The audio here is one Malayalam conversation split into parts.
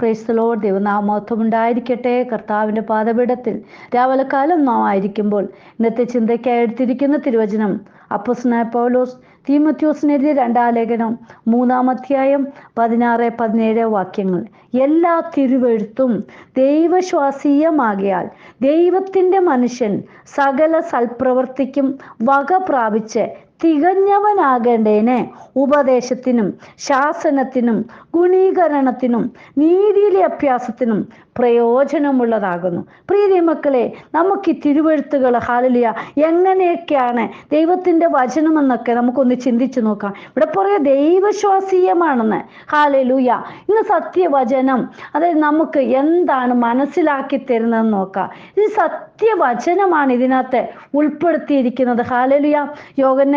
പ്രൈസ്തലോ ദൈവനാമത്വം ഉണ്ടായിരിക്കട്ടെ. കർത്താവിന്റെ പാദപീഠത്തിൽ രാവിലെ കാലം നാം ആയിരിക്കുമ്പോൾ ഇന്നത്തെ ചിന്തയ്ക്കായി എടുത്തിരിക്കുന്ന തിരുവചനം അപ്പസ്നായ പൗലോസ് തീമത്യോസിനെതിരെ രണ്ടാം ലേഖനം മൂന്നാം അധ്യായം പതിനാറ് പതിനേഴ് വാക്യങ്ങൾ. എല്ലാ തിരുവെഴുത്തും ദൈവശ്വാസീയമാകിയാൽ ദൈവത്തിന്റെ മനുഷ്യൻ സകല സൽപ്രവർത്തിക്കും വക പ്രാപിച്ച് തികഞ്ഞവനാകേണ്ടതിന് ഉപദേശത്തിനും ശാസനത്തിനും ഗുണീകരണത്തിനും നീതിയിലെ അഭ്യാസത്തിനും പ്രയോജനമുള്ളതാകുന്നു. പ്രീതി മക്കളെ നമുക്ക് ഈ തിരുവഴുത്തുകൾ ഹാലിയ എങ്ങനെയൊക്കെയാണ് ദൈവത്തിന്റെ വചനമെന്നൊക്കെ നമുക്കൊന്ന് ചിന്തിച്ചു നോക്കാം. ഇവിടെ പുറകെ ദൈവശ്വാസീയമാണെന്ന് ഹാലലൂയ. ഇന്ന് സത്യവചനം അതായത് നമുക്ക് എന്താണ് മനസ്സിലാക്കി തരുന്നതെന്ന് നോക്കാം. ഇത് സത്യവചനമാണ് ഇതിനകത്ത് ഉൾപ്പെടുത്തിയിരിക്കുന്നത്. ഹാലലുയ.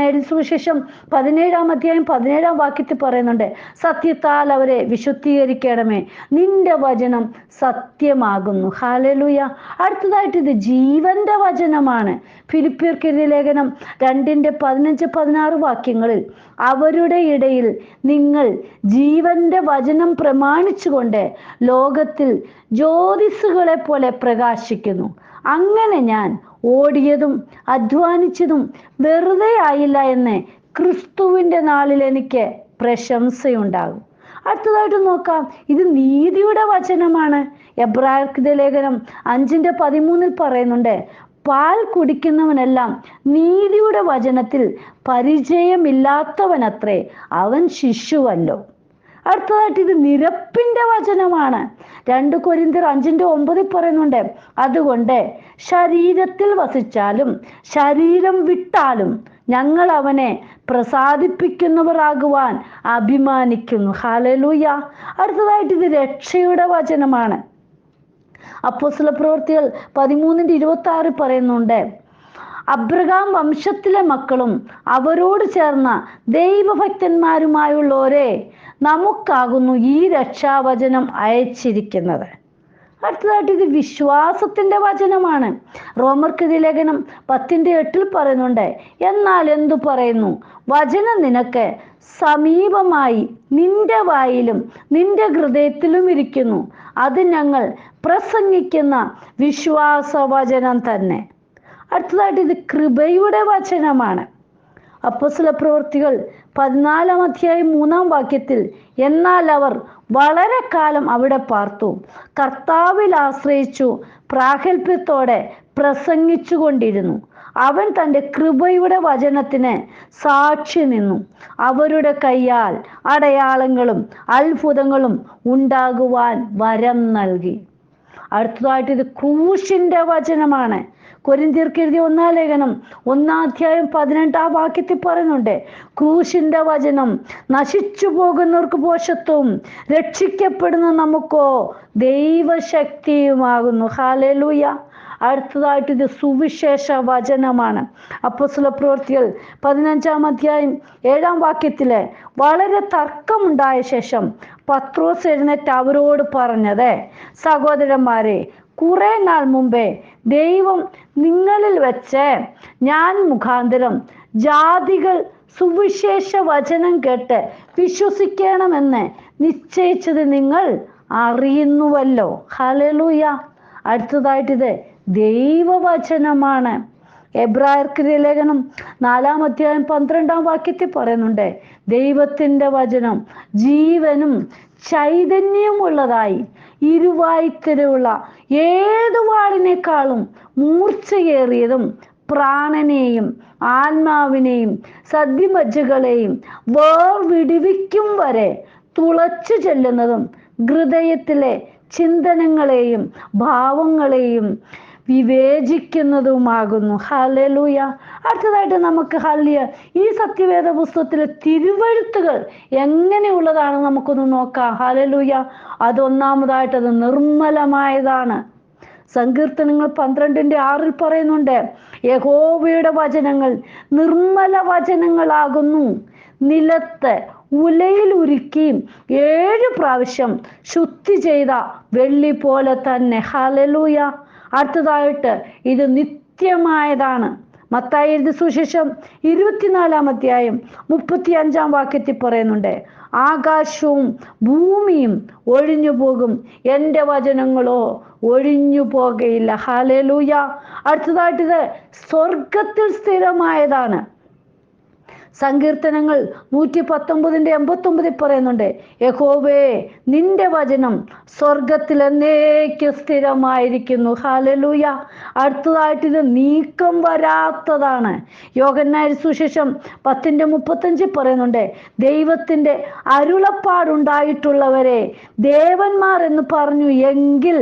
യോഗനയുടെ സുവിശേഷം പതിനേഴാം അധ്യായം പതിനേഴാം വാക്യത്തിൽ പറയുന്നുണ്ട് സത്യത്താൽ അവരെ വിശുദ്ധീകരിക്കണമേ. നിന്റെ വചനം സത്യമാകുന്നു. ഹാലലുയ അടുത്തതായിട്ട് ഇത് ജീവന്റെ വചനമാണ്. ഫിലിപ്പിയർക്കെതിരെ ലേഖനം രണ്ടിന്റെ പതിനഞ്ച് പതിനാറ് വാക്യങ്ങളിൽ അവരുടെ ഇടയിൽ നിങ്ങൾ ജീവന്റെ വചനം പ്രമാണിച്ചുകൊണ്ട് ലോകത്തിൽ ജ്യോതിസുകളെ പോലെ പ്രകാശിക്കുന്നു. അങ്ങനെ ഞാൻ ഓടിയതും അധ്വാനിച്ചതും വെറുതെ ആയില്ല എന്ന് ക്രിസ്തുവിന്റെ നാളിൽ എനിക്ക് പ്രശംസയുണ്ടാകും. അടുത്തതായിട്ട് നോക്കാം. ഇത് നീതിയുടെ വചനമാണ്. എബ്രാഹിം ലേഖനം അഞ്ചിന്റെ പതിമൂന്നിൽ പറയുന്നുണ്ട് പാൽ കുടിക്കുന്നവനെല്ലാം നീതിയുടെ വചനത്തിൽ പരിചയമില്ലാത്തവനത്രേ അവൻ ശിശുവല്ലോ. അടുത്തതായിട്ട് ഇത് നിരപ്പിന്റെ വചനമാണ്. രണ്ട് കൊരിന്തിർ അഞ്ചിന്റെ ഒമ്പതിൽ പറയുന്നുണ്ട് അതുകൊണ്ട് ശരീരത്തിൽ വസിച്ചാലും ശരീരം വിട്ടാലും ഞങ്ങൾ അവനെ പ്രസാദിപ്പിക്കുന്നവരാകുവാൻ അഭിമാനിക്കുന്നു. ഹാലലൂയ അടുത്തതായിട്ട് ഇത് രക്ഷയുടെ വചനമാണ്. അപ്പോസ്ല പ്രവൃത്തികൾ പതിമൂന്നിന്റെ ഇരുപത്തി ആറ് പറയുന്നുണ്ട് അബ്രഹാം വംശത്തിലെ മക്കളും അവരോട് ചേർന്ന ദൈവഭക്തന്മാരുമായുള്ളവരെ നമുക്കാകുന്നു ഈ രക്ഷാവചനം അയച്ചിരിക്കുന്നത്. അടുത്തതായിട്ട് ഇത് വിശ്വാസത്തിന്റെ വചനമാണ്. റോമർക്കെതി ലേഖനം പത്തിന്റെ എട്ടിൽ പറയുന്നുണ്ട് എന്നാൽ എന്തു പറയുന്നു? വചനം നിനക്ക് സമീപമായി നിന്റെ വായിലും നിന്റെ ഹൃദയത്തിലും ഇരിക്കുന്നു. അത് ഞങ്ങൾ പ്രസംഗിക്കുന്ന വിശ്വാസവചനം തന്നെ. അടുത്തതായിട്ട് ഇത് കൃപയുടെ വചനമാണ്. അപ്പസ്ല പ്രവൃത്തികൾ പതിനാലാം അധ്യായം മൂന്നാം വാക്യത്തിൽ എന്നാൽ അവർ വളരെ കാലം അവിടെ പാർത്തു. കർത്താവിൽ ആശ്രയിച്ചു പ്രാഗൽഭ്യത്തോടെ പ്രസംഗിച്ചു കൊണ്ടിരുന്നു അവൻ തന്റെ കൃപയുടെ വചനത്തിന് സാക്ഷി നിന്നു. അവരുടെ കയ്യാൽ അടയാളങ്ങളും അത്ഭുതങ്ങളും ഉണ്ടാകുവാൻ വരം നൽകി. അടുത്തതായിട്ട് ഇത് ക്രൂശിന്റെ വചനമാണ്. കൊരിന്തിയർക്ക് എഴുതിയ ഒന്നാം ലേഖനം ഒന്നാം അധ്യായം പതിനെട്ടാം വാക്യത്തിൽ പറയുന്നുണ്ട് ക്രൂശിന്റെ വചനം നശിച്ചു പോകുന്നവർക്ക് പോഷത്വവും രക്ഷിക്കപ്പെടുന്ന നമുക്കോ ദൈവശക്തിയുമാകുന്നു. ഹാലലൂയ അടുത്തതായിട്ട് ഇത് സുവിശേഷ വചനമാണ്. അപ്പസ്ല പ്രവൃത്തികൾ പതിനഞ്ചാം അധ്യായം ഏഴാം വാക്യത്തിലെ വളരെ തർക്കമുണ്ടായ ശേഷം പത്രോസ് എഴുന്നേറ്റ് അവരോട് പറഞ്ഞത് സഹോദരന്മാരെ കുറെ നാൾ മുമ്പേ ദൈവം നിങ്ങളിൽ വെച്ച് ഞാൻ മുഖാന്തരം ജാതികൾ സുവിശേഷ വചനം കേട്ട് വിശ്വസിക്കണമെന്ന് നിശ്ചയിച്ചത് നിങ്ങൾ അറിയുന്നുവല്ലോ. ഹലലൂയ അടുത്തതായിട്ട് ഇത് ദൈവവചനമാണ്. എബ്രായർക്ക് ലേഖനം നാലാം അധ്യായം പന്ത്രണ്ടാം വാക്യത്തിൽ പറയുന്നുണ്ട് ദൈവത്തിന്റെ വചനം ജീവനും ചൈതന്യമുള്ളതായി ഇരുവായ്ത്തരവുള്ള ഏതു വാളിനേക്കാളും മൂർച്ചയേറിയതും പ്രാണനെയും ആത്മാവിനെയും സദ്യമജ്ജകളെയും വേർവിടിവിക്കും വരെ തുളച്ചു ചെല്ലുന്നതും ഹൃദയത്തിലെ ചിന്തനങ്ങളെയും ഭാവങ്ങളെയും വിവേചിക്കുന്നതുമാകുന്നു. ഹലലൂയ അടുത്തതായിട്ട് നമുക്ക് ഹല്ലിയ ഈ സത്യവേദ പുസ്തകത്തിലെ തിരുവഴുത്തുകൾ എങ്ങനെയുള്ളതാണ് നമുക്കൊന്ന് നോക്കാം. ഹലലൂയ അതൊന്നാമതായിട്ട് അത് നിർമ്മലമായതാണ്. സങ്കീർത്തനങ്ങൾ പന്ത്രണ്ടിന്റെ ആറിൽ പറയുന്നുണ്ട് യഹോവയുടെ വചനങ്ങൾ നിർമ്മല വചനങ്ങളാകുന്നു. നിലത്ത് ഉലയിൽ ഉരുക്കിയും ഏഴ് പ്രാവശ്യം ശുദ്ധി ചെയ്ത വെള്ളി പോലെ തന്നെ. ഹലലൂയ അടുത്തതായിട്ട് ഇത് നിത്യമായതാണ്. മത്തായി എഴുതി സുശേഷം ഇരുപത്തിനാലാം അധ്യായം മുപ്പത്തി അഞ്ചാം വാക്യത്തിൽ പറയുന്നുണ്ട് ആകാശവും ഭൂമിയും ഒഴിഞ്ഞു പോകും. എന്റെ വചനങ്ങളോ ഒഴിഞ്ഞു പോകയില്ല. ഹാലേലൂയ അടുത്തതായിട്ട് ഇത് സ്വർഗത്തിൽ സ്ഥിരമായതാണ്. സങ്കീർത്തനങ്ങൾ നൂറ്റി പത്തൊമ്പതിന്റെ എൺപത്തൊമ്പതിൽ പറയുന്നുണ്ട് യഹോവേ നിന്റെ വചനം സ്വർഗത്തിൽ എന്നേക്ക് സ്ഥിരമായിരിക്കുന്നു. ഹാലലൂയ അടുത്തതായിട്ട് ഇത് നീക്കം വരാത്തതാണ്. യോഗന്നായ സുശേഷം പത്തിന്റെ മുപ്പത്തഞ്ചിൽ പറയുന്നുണ്ട് ദൈവത്തിന്റെ അരുളപ്പാടുണ്ടായിട്ടുള്ളവരെ ദേവന്മാർ എന്ന് പറഞ്ഞു എങ്കിൽ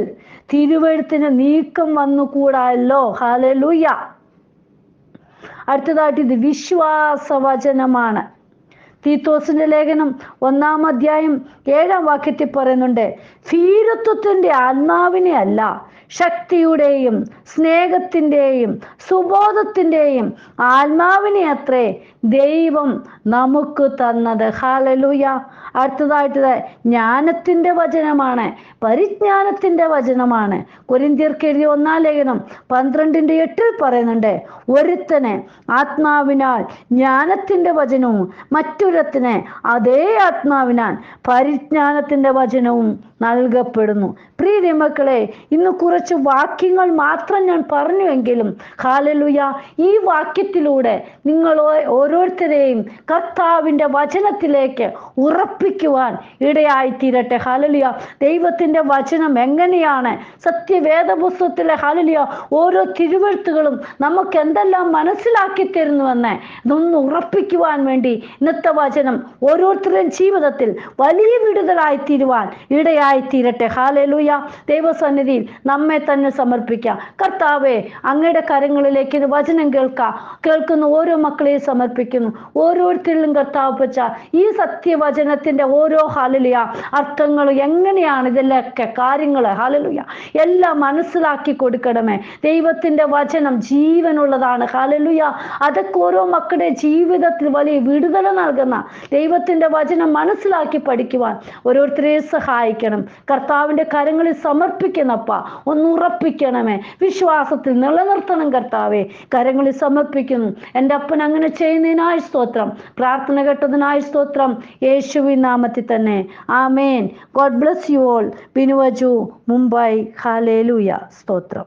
തിരുവഴുത്തിന് നീക്കം വന്നുകൂടാല്ലോ ഹാലലൂയ അടുത്തതായിട്ട് ഇത് വിശ്വാസവചനമാണ്. തീത്തോസിന്റെ ലേഖനം ഒന്നാം അധ്യായം ഏഴാം വാക്യത്തിൽ പറയുന്നുണ്ട് ഭീരത്വത്തിന്റെ ആത്മാവിനെ അല്ല ശക്തിയുടെയും സ്നേഹത്തിന്റെയും സുബോധത്തിന്റെയും ആത്മാവിനെ അത്രേ ദൈവം നമുക്ക് തന്നത്. ഹാലലൂയ അടുത്തതായിട്ട് ജ്ഞാനത്തിന്റെ വചനമാണ് പരിജ്ഞാനത്തിന്റെ വചനമാണ്. കൊരിന്തിയർക്ക് എഴുതിയ ഒന്നാം ലേഖനം പന്ത്രണ്ടിന്റെ എട്ടിൽ പറയുന്നുണ്ട് ഒരുത്തനെ ആത്മാവിനാൽ ജ്ഞാനത്തിന്റെ വചനവും മറ്റൊരുത്തന് അതേ ആത്മാവിനാൽ പരിജ്ഞാനത്തിന്റെ വചനവും നൽകപ്പെടുന്നു. പ്രീതി മക്കളെ ഇന്ന് കുറച്ച് വാക്യങ്ങൾ മാത്രം ഞാൻ പറഞ്ഞുവെങ്കിലും ഹാലലുയ ഈ വാക്യത്തിലൂടെ നിങ്ങൾ ഓരോരുത്തരെയും കർത്താവിന്റെ വചനത്തിലേക്ക് ഉറപ്പിക്കുവാൻ ഇടയായി തീരട്ടെ. ഹാലലിയ ദൈവത്തിന്റെ വചനം എങ്ങനെയാണ്? സത്യവേദപുസ്തകത്തിലെ ഹാലലിയ ഓരോ തിരുവഴുത്തുകളും നമുക്ക് എന്തെല്ലാം മനസ്സിലാക്കി തരുന്നുവെന്ന് ഇതൊന്ന് ഉറപ്പിക്കുവാൻ വേണ്ടി ഇന്നത്തെ വചനം ഓരോരുത്തരുടെയും ജീവിതത്തിൽ വലിയ വിടുതലായി തീരുവാൻ ഇടയായി തീരട്ടെ. ഹാലലൂയ ദൈവസന്നിധിയിൽ നമ്മെ തന്നെ സമർപ്പിക്കാം. കർത്താവെ അങ്ങയുടെ കരങ്ങളിലേക്ക് ഇത് വചനം കേൾക്കാം. കേൾക്കുന്ന ഓരോ മക്കളെയും സമർപ്പിക്കുന്നു ഓരോരുത്തരിലും കർത്താവ് വെച്ച ഈ സത്യവചനത്തിന്റെ ഓരോ ഹാലലിയ അർത്ഥങ്ങൾ എങ്ങനെയാണ് ഇതിലൊക്കെ കാര്യങ്ങൾ ഹാലലുയ എല്ലാം മനസ്സിലാക്കി കൊടുക്കണമേ. ദൈവത്തിന്റെ വചനം ജീവനുള്ളതാണ്. ഹാലലുയ അതൊക്കെ ഓരോ മക്കളുടെ ജീവിതത്തിൽ വലിയ വിടുതല നൽകുന്ന ദൈവത്തിന്റെ വചനം മനസ്സിലാക്കി പഠിക്കുവാൻ ഓരോരുത്തരെയും സഹായിക്കണം. കർത്താവിന്റെ കരങ്ങളിൽ സമർപ്പിക്കുന്നപ്പ ഒന്ന് ഉറപ്പിക്കണമേ. വിശ്വാസത്തിൽ നിലനിർത്തണം കർത്താവെ. കരങ്ങളിൽ സമർപ്പിക്കുന്നു. എന്റെ അപ്പൻ അങ്ങനെ ചെയ്യുന്നതിനായി സ്തോത്രം. പ്രാർത്ഥന കേട്ടതിനായി സ്തോത്രം. യേശുവിൻ നാമത്തിൽ തന്നെ. ആമേൻ. God bless you all. ബിനുവജു Mumbai. ഹാലേലൂയ സ്തോത്രം.